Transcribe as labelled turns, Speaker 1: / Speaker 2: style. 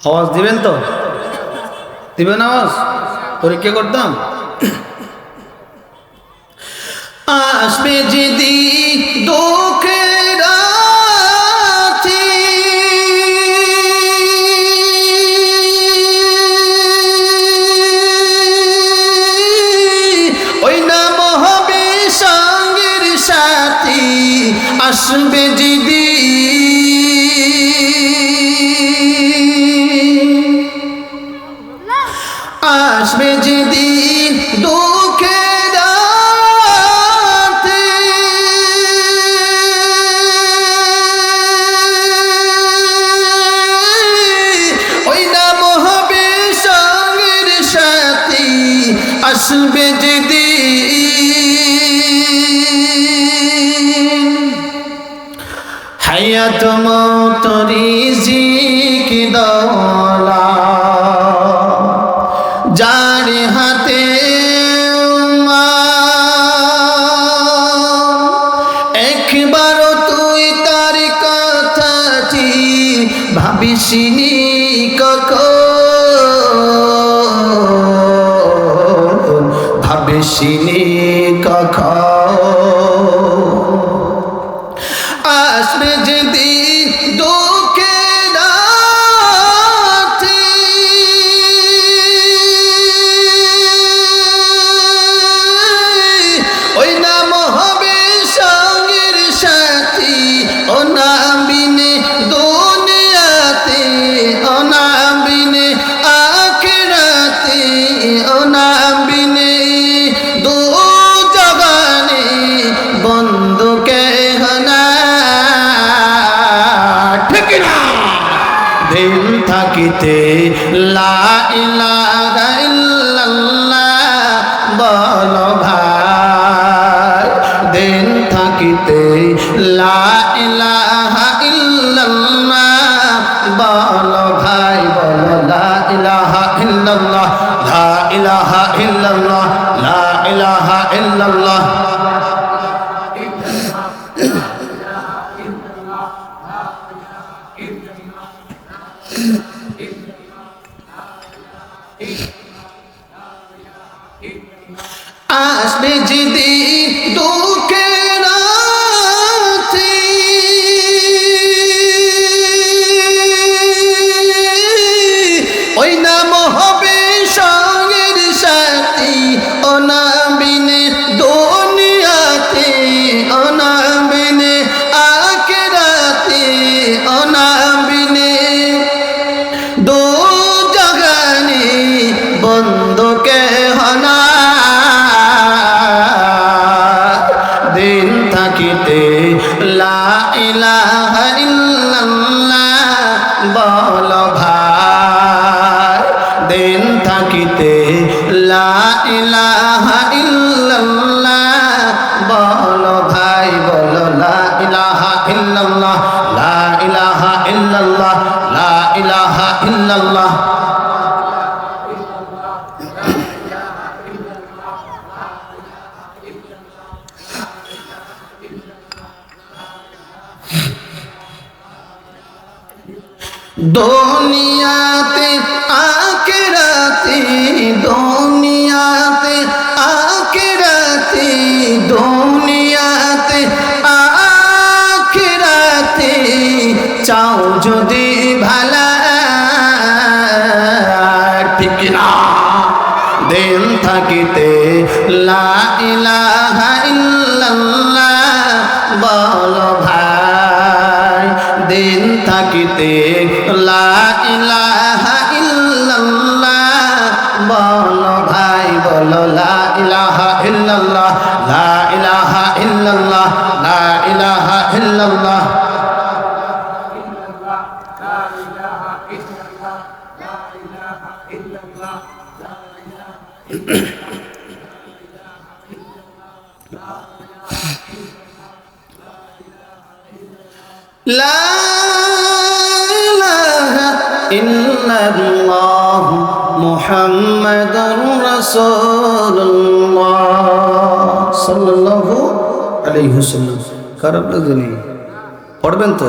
Speaker 1: আওয়াজ দিবেন তো? দিবেন আওয়াজ? পরীক্ষা করতাম? আসবে যদি আসবে যেদিন হায়াত মত রিজিক দলা যার হাতে মা, একবার তুই তার কথাটি ভাবিসিনি কখন? ভাবিসিনি থাকিতে লা ইলাহা ইল্লাল্লাহ বল ভাই, দিন থাকিতে। লা ইলাহা ইল্লাল্লাহ বল ভাই, বল লা ইলাহা ইল্লাল্লাহ, লা ইলাহা ইল্লাল্লাহ, লা ইলাহা ইল্লাল্লাহ। আসবে ইলাহা ইল্লাল্লাহ। বল ভাই, বল লা ইলাহা ইল্লাল্লাহ। লা ইলাহা ইল্লাল্লাহ। লা ইলাহা ইল্লাল্লাহ। দুনিয়াতে, আখেরাতে ঠিক না। দিন থাকিতে লা ইলাহা ইল্লাল্লাহ বল ভাই। দিন থাকিতে লা ইলাহা ইল্লাল্লাহ বল ভাই। বল লা ইলাহা ইল্লাল্লাহ লা ইলাহা ইল্লাল্লাহ লা ইলাহা ইল্লাল্লাহ। لا إله إلا الله محمد رسول الله صلى الله عليه وسلم খারাপ লাগেনি পড়বেন তো